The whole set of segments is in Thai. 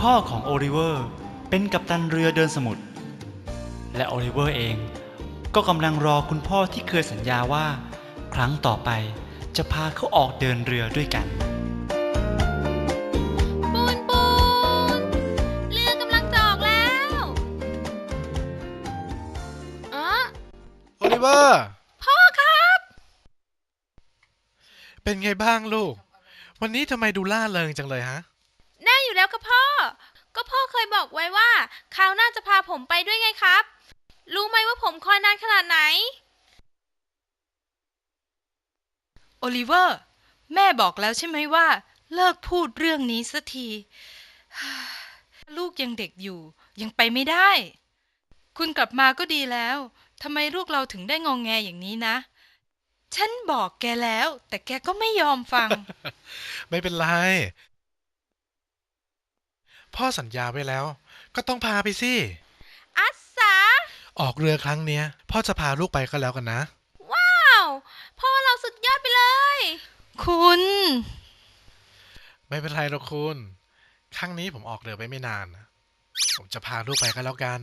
พ่อของโอลิเวอร์เป็นกัปตันเรือเดินสมุทรและโอลิเวอร์เองก็กำลังรอคุณพ่อที่เคยสัญญาว่า ครั้งต่อไปจะพาเขาออกเดินเรือด้วยกัน ปูนปูนเรือกำลังจะออกแล้วอ๋อโอลิเวอร์ พ่อครับ เป็นไงบ้างลูก วันนี้ทำไมดูล่าเริงจังเลยฮะ แน่อยู่แล้วครับพ่อก็พ่อเคย บอกไว้ว่าคราวหน้าจะพาผมไปด้วยไงครับ รู้ไหมว่าผมคอยนานขนาดไหน โอลิเวอร์ แม่บอกแล้วใช่ไหมว่า เลิกพูดเรื่องนี้สักที ลูกยังเด็กอยู่ ยังไปไม่ได้ คุณกลับมาก็ดีแล้วทำไมลูกเราถึงได้งองแงอย่างนี้นะฉันบอกแกแล้ว แต่แกก็ไม่ยอมฟัง ไม่เป็นไร พ่อสัญญาไว้แล้ว ก็ต้องพาไปสิอัสสาออกเรือครั้งเนี้ย พ่อจะพาลูกไปก็แล้วกันนะ ว้าว พ่อเราสุดยอดไปเลย คุณ ไม่เป็นไรหรอกคุณ ครั้งนี้ผมออกเรือไปไม่นานนะผมจะพาลูกไปก็แล้วกัน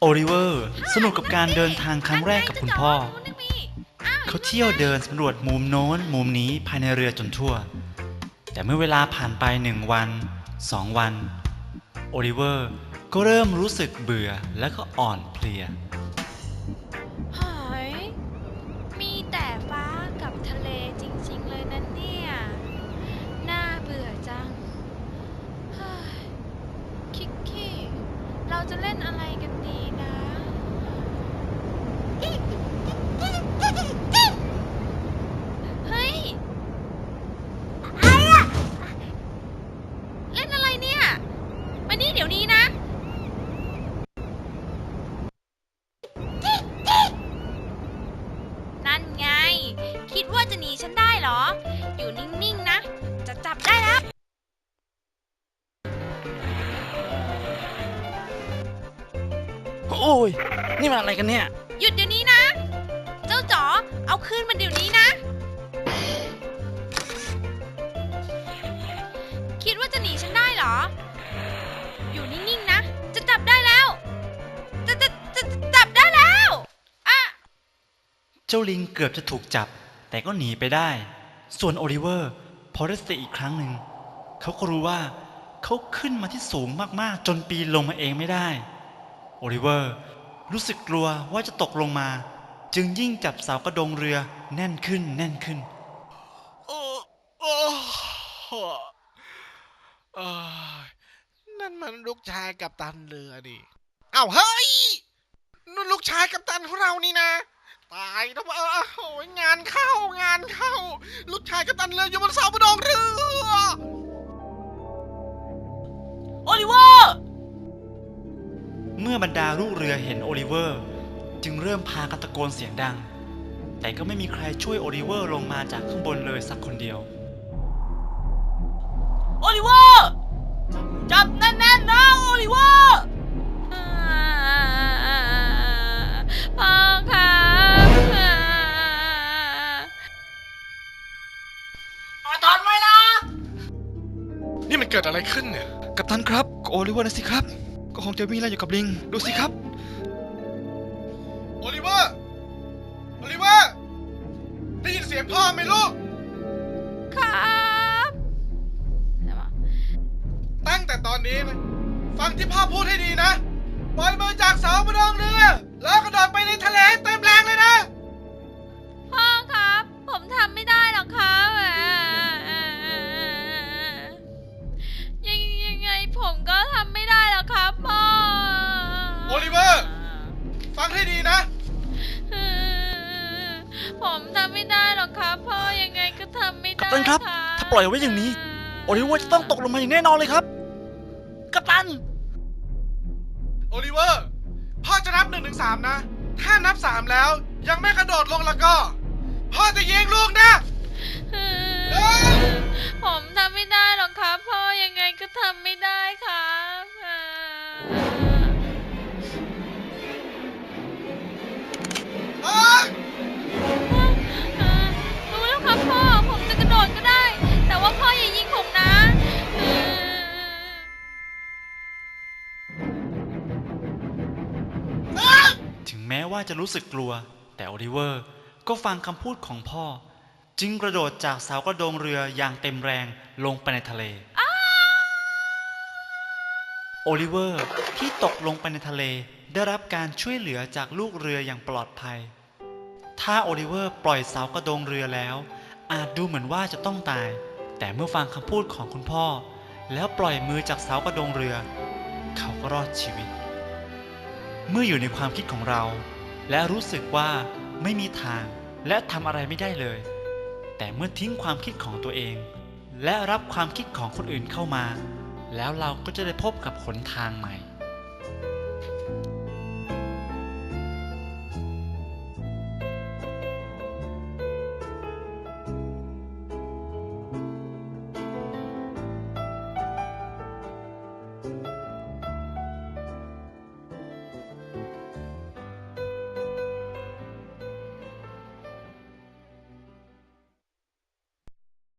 โอลิเวอร์สนุกกับการเดินทางครั้งแรกกับคุณพ่อ เขาเที่ยวเดินสำรวจมุมโน้นมุมนี้ภายในเรือจนทั่ว แต่เมื่อเวลาผ่านไปหนึ่งวันสองวัน โอลิเวอร์ก็เริ่มรู้สึกเบื่อและก็อ่อนเพลียหายมีแต่ฟ้ากับทะเลจริงๆเลยนะเนี่ย น่าเบื่อจังเฮ้ยคิกกี้ เราจะเล่นอะไรกันดีนะ เฮ้ยเล่นอะไรเนี่ย มานี่เดี๋ยวนี้นะ นั่นไง คิดว่าจะหนีฉันได้เหรอ ย นี่มันอะไรกันเนี่ย หยุดเดี๋ยวนี้นะ เจ้าจ๋อเอาคืนมันเดี๋ยวนี้นะ คิดว่าจะหนีฉันได้เหรอ อยู่นิ่งๆนะ จะจับได้แล้วจะจะจะจะจับได้แล้วอะเจ้าลิงเกือบจะถูกจับ แต่ก็หนีไปได้ ส่วนโอลิเวอร์ พอได้สติอีกครั้งหนึ่ง เขาก็รู้ว่าเขาขึ้นมาที่สูงมากๆ จนปีนลงมาเองไม่ได้ โอลิเวอร์ รู้สึกกลัวว่าจะตกลงมา จึงยิ่งจับเสากระดงเรือแน่นขึ้นแน่นขึ้นโอ้โอ้เอ้ยนั่นมันลูกชายกับตันเรือดิอ้าวเฮ้ยนั่นลูกชายกับตันของเรานี่นะตายแล้วเออโอ้ยงานเข้างานเข้า ลูกชายกับตันเรืออยู่บนเสาประดองเรือโอลิเวอร์เมื่อบรรดาลูกเรือเห็นโอลิเวอร์ จึงเริ่มพากันตะโกนเสียงดัง แต่ก็ไม่มีใครช่วยโอลิเวอร์ลงมาจากข้างบนเลยสักคนเดียว โอลิเวอร์ จับแน่นๆนะโอลิเวอร์อ่าพ่อครับอ่าถอนไว้นะ นี่มันเกิดอะไรขึ้นเนี่ย กัปตันครับก็โอลิเวอร์นะสิครับ ก็คงจะวิ่งไล่อยู่กับลิง ดูสิครับ โอลิเวอร์ โอลิเวอร์ ได้ยินเสียงพ่อไหมลูก ครับใช่ปะตั้งแต่ตอนนี้นะ ฟังที่พ่อพูดให้ดีนะ ปล่อยมือจากเสาประดองเรือ ตันครับ ถ้าปล่อยไว้อย่างนี้ โอลิเวอร์จะต้องตกลงมาอย่างแน่นอนเลยครับ กัปตัน โอลิเวอร์ พ่อจะนับหนึ่งถึงสามนะ ถ้านับสามแล้วยังไม่กระโดดลงแล้วก็ พ่อจะยิงลูกนะ ผมทำ ว่าจะรู้สึกกลัว แต่โอลิเวอร์ก็ฟังคำพูดของพ่อ จึงกระโดดจากเสากระโดงเรืออย่างเต็มแรงลงไปในทะเล โอลิเวอร์ที่ตกลงไปในทะเลได้รับการช่วยเหลือจากลูกเรืออย่างปลอดภัย ถ้าโอลิเวอร์ปล่อยเสากระโดงเรือแล้ว อาจดูเหมือนว่าจะต้องตาย แต่เมื่อฟังคำพูดของคุณพ่อ แล้วปล่อยมือจากเสากระโดงเรือ เขาก็รอดชีวิต เมื่ออยู่ในความคิดของเรา และรู้สึกว่าไม่มีทางและทำอะไรไม่ได้เลย แต่เมื่อทิ้งความคิดของตัวเอง และรับความคิดของคนอื่นเข้ามา แล้วเราก็จะได้พบกับหนทางใหม่